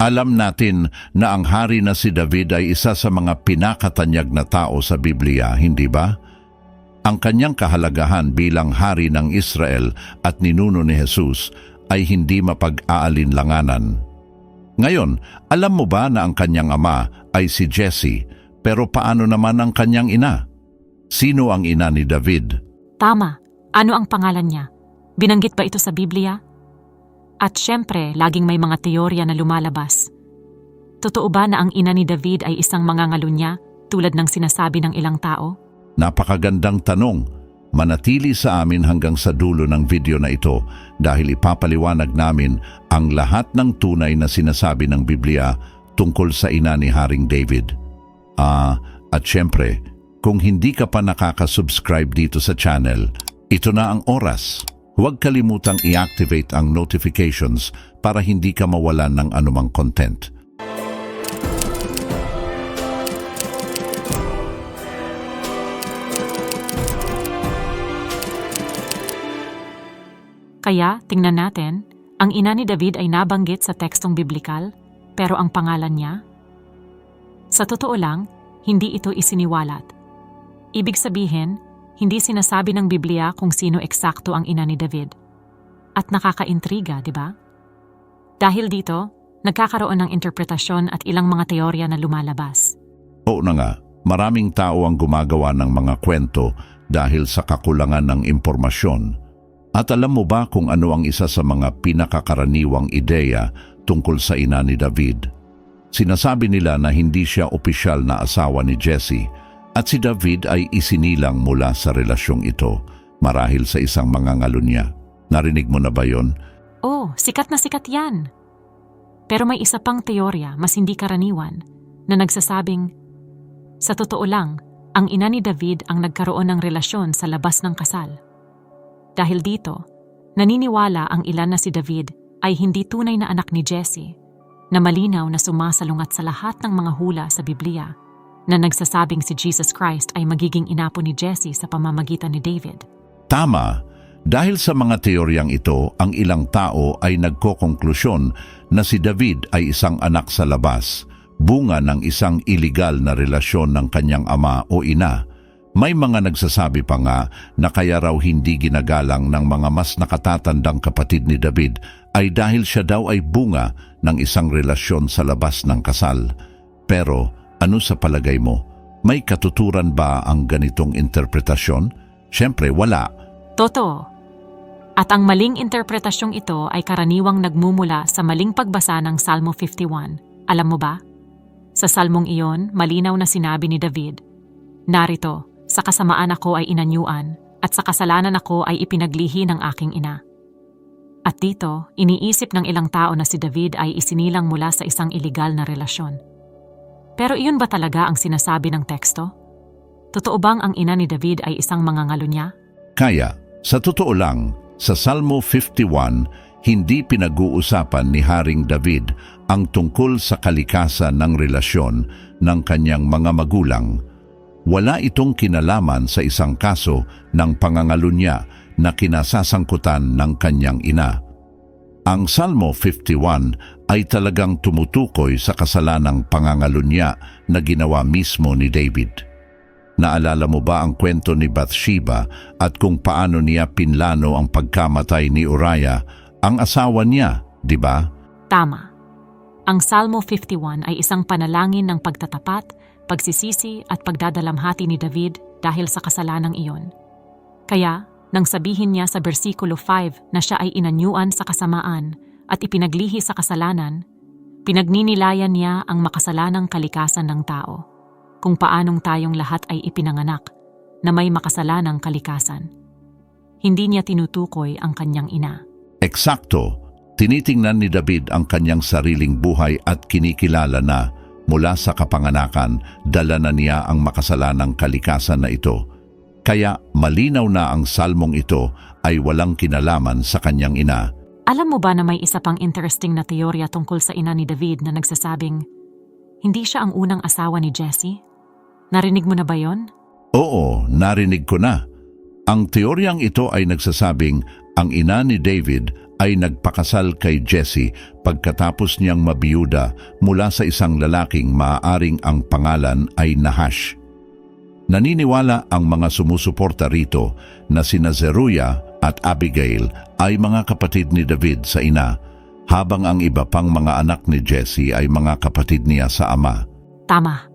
Alam natin na ang hari na si David ay isa sa mga pinakatanyag na tao sa Biblia, hindi ba? Ang kanyang kahalagahan bilang hari ng Israel at ninuno ni Jesus ay hindi mapag-aalinlanganan. Ngayon, alam mo ba na ang kanyang ama ay si Jesse, pero paano naman ang kanyang ina? Sino ang ina ni David? Tama. Ano ang pangalan niya? Binanggit ba ito sa Biblia? At syempre, laging may mga teorya na lumalabas. Totoo ba na ang ina ni David ay isang mangangalunya tulad ng sinasabi ng ilang tao? Napakagandang tanong. Manatili sa amin hanggang sa dulo ng video na ito dahil ipapaliwanag namin ang lahat ng tunay na sinasabi ng Biblia tungkol sa ina ni Haring David. Ah, at syempre, kung hindi ka pa nakaka-subscribe dito sa channel, ito na ang oras. Huwag kalimutang i-activate ang notifications para hindi ka mawalan ng anumang content. Kaya, tingnan natin, ang ina ni David ay nabanggit sa tekstong biblikal, pero ang pangalan niya? Sa totoo lang, hindi ito isiniwalat. Ibig sabihin, hindi sinasabi ng Biblia kung sino eksakto ang ina ni David. At nakakaintriga, di ba? Dahil dito, nagkakaroon ng interpretasyon at ilang mga teorya na lumalabas. Oo na nga, maraming tao ang gumagawa ng mga kwento dahil sa kakulangan ng impormasyon. At alam mo ba kung ano ang isa sa mga pinakakaraniwang ideya tungkol sa ina ni David? Sinasabi nila na hindi siya opisyal na asawa ni Jesse at si David ay isinilang mula sa relasyong ito marahil sa isang mangangalunya. Narinig mo na ba yon? Oh, sikat na sikat yan! Pero may isa pang teorya, mas hindi karaniwan, na nagsasabing, sa totoo lang, ang ina ni David ang nagkaroon ng relasyon sa labas ng kasal. Dahil dito, naniniwala ang ilan na si David ay hindi tunay na anak ni Jesse, na malinaw na sumasalungat sa lahat ng mga hula sa Biblia, na nagsasabing si Jesus Christ ay magiging inapo ni Jesse sa pamamagitan ni David. Tama. Dahil sa mga teoryang ito, ang ilang tao ay nagkokonklusyon na si David ay isang anak sa labas, bunga ng isang iligal na relasyon ng kanyang ama o ina. May mga nagsasabi pa nga na kaya raw hindi ginagalang ng mga mas nakatatandang kapatid ni David ay dahil siya daw ay bunga ng isang relasyon sa labas ng kasal. Pero ano sa palagay mo? May katuturan ba ang ganitong interpretasyon? Siyempre wala. Totoo. At ang maling interpretasyong ito ay karaniwang nagmumula sa maling pagbasa ng Salmo 51. Alam mo ba? Sa salmong iyon, malinaw na sinabi ni David, Narito, sa kasamaan ako ay inanyuan, at sa kasalanan ako ay ipinaglihi ng aking ina. At dito, iniisip ng ilang tao na si David ay isinilang mula sa isang iligal na relasyon. Pero iyon ba talaga ang sinasabi ng teksto? Totoo bang ang ina ni David ay isang mangangalunya? Kaya, sa totoo lang, sa Salmo 51, hindi pinag-uusapan ni Haring David ang tungkol sa kalikasan ng relasyon ng kanyang mga magulang. Wala itong kinalaman sa isang kaso ng pangangalunya na kinasasangkutan ng kanyang ina. Ang Salmo 51 ay talagang tumutukoy sa kasalanang pangangalunya na ginawa mismo ni David. Naalala mo ba ang kwento ni Bathsheba at kung paano niya pinlano ang pagkamatay ni Uriah, ang asawa niya, di ba? Tama. Ang Salmo 51 ay isang panalangin ng pagtatapat, pagsisisi at pagdadalamhati ni David dahil sa kasalanang iyon. Kaya, nang sabihin niya sa versikulo 5 na siya ay inanyuan sa kasamaan at ipinaglihi sa kasalanan, pinagninilayan niya ang makasalanang kalikasan ng tao, kung paanong tayong lahat ay ipinanganak na may makasalanang kalikasan. Hindi niya tinutukoy ang kanyang ina. Eksakto, tinitingnan ni David ang kanyang sariling buhay at kinikilala na mula sa kapanganakan, dala na niya ang makasalanang kalikasan na ito. Kaya malinaw na ang salmong ito ay walang kinalaman sa kanyang ina. Alam mo ba na may isa pang interesting na teorya tungkol sa ina ni David na nagsasabing, hindi siya ang unang asawa ni Jesse? Narinig mo na ba yon? Oo, narinig ko na. Ang teoryang ito ay nagsasabing ang ina ni David ay nagpakasal kay Jesse pagkatapos niyang mabiyuda mula sa isang lalaking maaaring ang pangalan ay Nahash. Naniniwala ang mga sumusuporta rito na sina Zeruya at Abigail ay mga kapatid ni David sa ina, habang ang iba pang mga anak ni Jesse ay mga kapatid niya sa ama. Tama.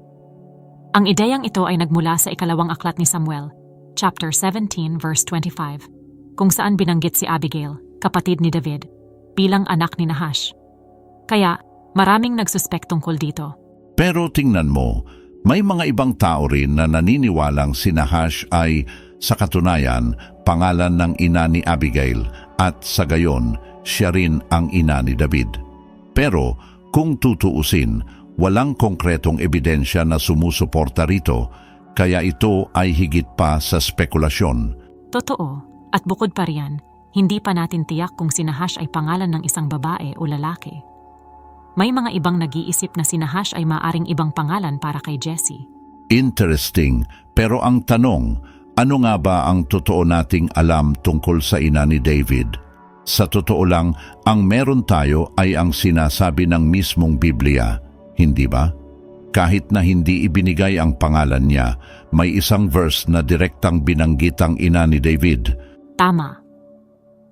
Ang ideyang ito ay nagmula sa ikalawang aklat ni Samuel, chapter 17 verse 25, kung saan binanggit si Abigail, kapatid ni David, bilang anak ni Nahash. Kaya, maraming nagsuspek tungkol dito. Pero tingnan mo, may mga ibang tao rin na naniniwalang si Nahash ay, sa katunayan, pangalan ng ina ni Abigail at sa gayon, siya rin ang ina ni David. Pero kung tutuusin, walang konkretong ebidensya na sumusuporta rito, kaya ito ay higit pa sa spekulasyon. Totoo, at bukod pa riyan, hindi pa natin tiyak kung si Nahash ay pangalan ng isang babae o lalaki. May mga ibang nag-iisip na si Nahash ay maaring ibang pangalan para kay Jesse. Interesting, pero ang tanong, ano nga ba ang totoo nating alam tungkol sa ina ni David? Sa totoo lang, ang meron tayo ay ang sinasabi ng mismong Biblia, hindi ba? Kahit na hindi ibinigay ang pangalan niya, may isang verse na direktang binanggit ang ina ni David. Tama.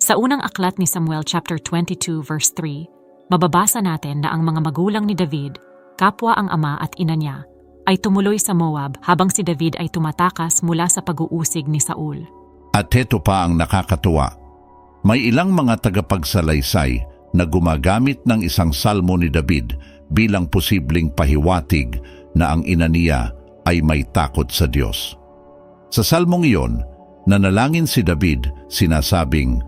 Sa unang aklat ni Samuel chapter 22 verse 3, mababasa natin na ang mga magulang ni David, kapwa ang ama at ina niya, ay tumuloy sa Moab habang si David ay tumatakas mula sa pag-uusig ni Saul. At heto pa ang nakakatuwa. May ilang mga tagapagsalaysay na gumagamit ng isang salmo ni David bilang posibleng pahiwatig na ang ina niya ay may takot sa Diyos. Sa salmong iyon, nanalangin si David sinasabing,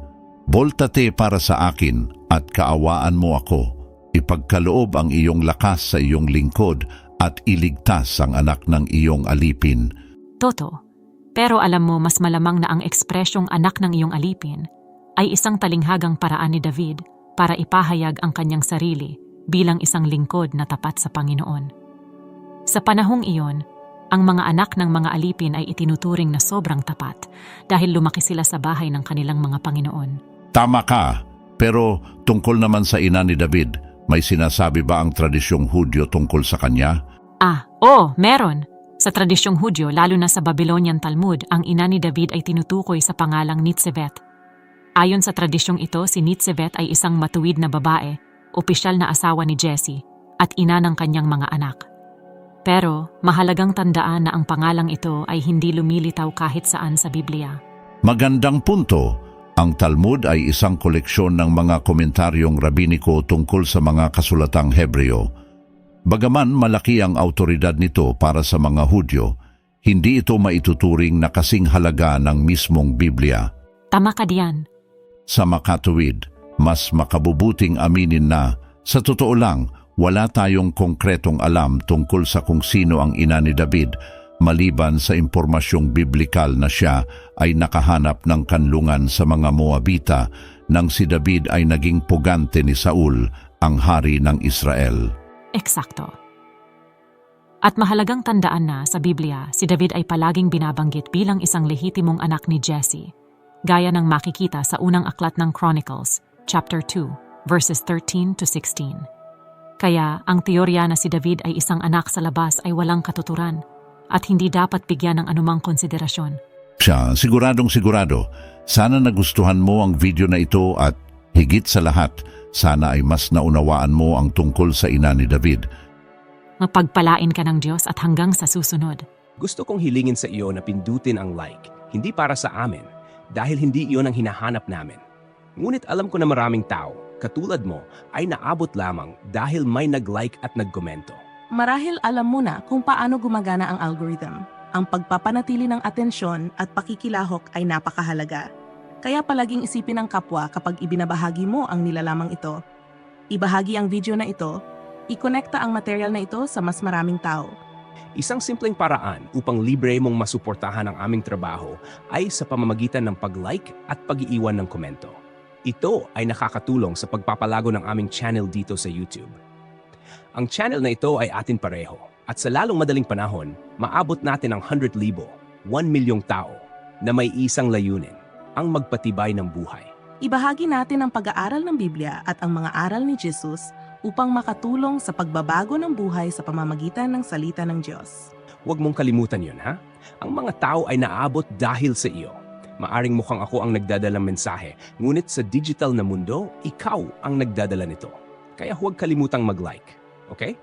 Boltate para sa akin at kaawaan mo ako. Ipagkaloob ang iyong lakas sa iyong lingkod at iligtas ang anak ng iyong alipin. Toto. Pero alam mo mas malamang na ang ekspresyong anak ng iyong alipin ay isang talinghagang paraan ni David para ipahayag ang kanyang sarili bilang isang lingkod na tapat sa Panginoon. Sa panahong iyon, ang mga anak ng mga alipin ay itinuturing na sobrang tapat dahil lumaki sila sa bahay ng kanilang mga Panginoon. Tama ka, pero tungkol naman sa ina ni David, may sinasabi ba ang tradisyong Hudyo tungkol sa kanya? Ah, oo, meron. Sa tradisyong Hudyo, lalo na sa Babylonian Talmud, ang ina ni David ay tinutukoy sa pangalang Nitzevet. Ayon sa tradisyong ito, si Nitzevet ay isang matuwid na babae, opisyal na asawa ni Jesse, at ina ng kanyang mga anak. Pero mahalagang tandaan na ang pangalang ito ay hindi lumilitaw kahit saan sa Biblia. Magandang punto. Ang Talmud ay isang koleksyon ng mga komentaryong rabiniko tungkol sa mga kasulatang Hebreo. Bagaman malaki ang autoridad nito para sa mga Hudyo, hindi ito maituturing na kasing halaga ng mismong Biblia. Tama ka diyan. Sa makatuwid, mas makabubuting aminin na, sa totoo lang, wala tayong konkretong alam tungkol sa kung sino ang ina ni David maliban sa impormasyong biblikal na siya ay nakahanap ng kanlungan sa mga Moabita nang si David ay naging pugante ni Saul, ang hari ng Israel. Eksakto. At mahalagang tandaan na sa Biblia, si David ay palaging binabanggit bilang isang lehitimong anak ni Jesse, gaya ng makikita sa unang aklat ng Chronicles, chapter 2, verses 13 to 16. Kaya ang teorya na si David ay isang anak sa labas ay walang katuturan at hindi dapat bigyan ng anumang konsiderasyon. Siya, siguradong sigurado, sana nagustuhan mo ang video na ito at higit sa lahat, sana ay mas naunawaan mo ang tungkol sa ina ni David. Mapagpalain ka ng Diyos at hanggang sa susunod. Gusto kong hilingin sa iyo na pindutin ang like, hindi para sa amin, dahil hindi iyon ang hinahanap namin. Ngunit alam ko na maraming tao, katulad mo, ay naabot lamang dahil may nag-like at nagkomento. Marahil alam mo na kung paano gumagana ang algorithm. Ang pagpapanatili ng atensyon at pakikilahok ay napakahalaga. Kaya palaging isipin ng kapwa kapag ibinabahagi mo ang nilalamang ito. Ibahagi ang video na ito, ikonekta ang material na ito sa mas maraming tao. Isang simpleng paraan upang libre mong masuportahan ang aming trabaho ay sa pamamagitan ng pag-like at pag-iiwan ng komento. Ito ay nakakatulong sa pagpapalago ng aming channel dito sa YouTube. Ang channel na ito ay atin pareho at sa lalong madaling panahon, maabot natin ang 100,000, 1 milyong tao na may isang layunin, ang magpatibay ng buhay. Ibahagi natin ang pag-aaral ng Biblia at ang mga aral ni Jesus upang makatulong sa pagbabago ng buhay sa pamamagitan ng salita ng Diyos. Huwag mong kalimutan yun, ha? Ang mga tao ay naabot dahil sa iyo. Maaring mukhang ako ang nagdadala ng mensahe, ngunit sa digital na mundo, ikaw ang nagdadala nito. Kaya huwag kalimutang mag-like. Okay?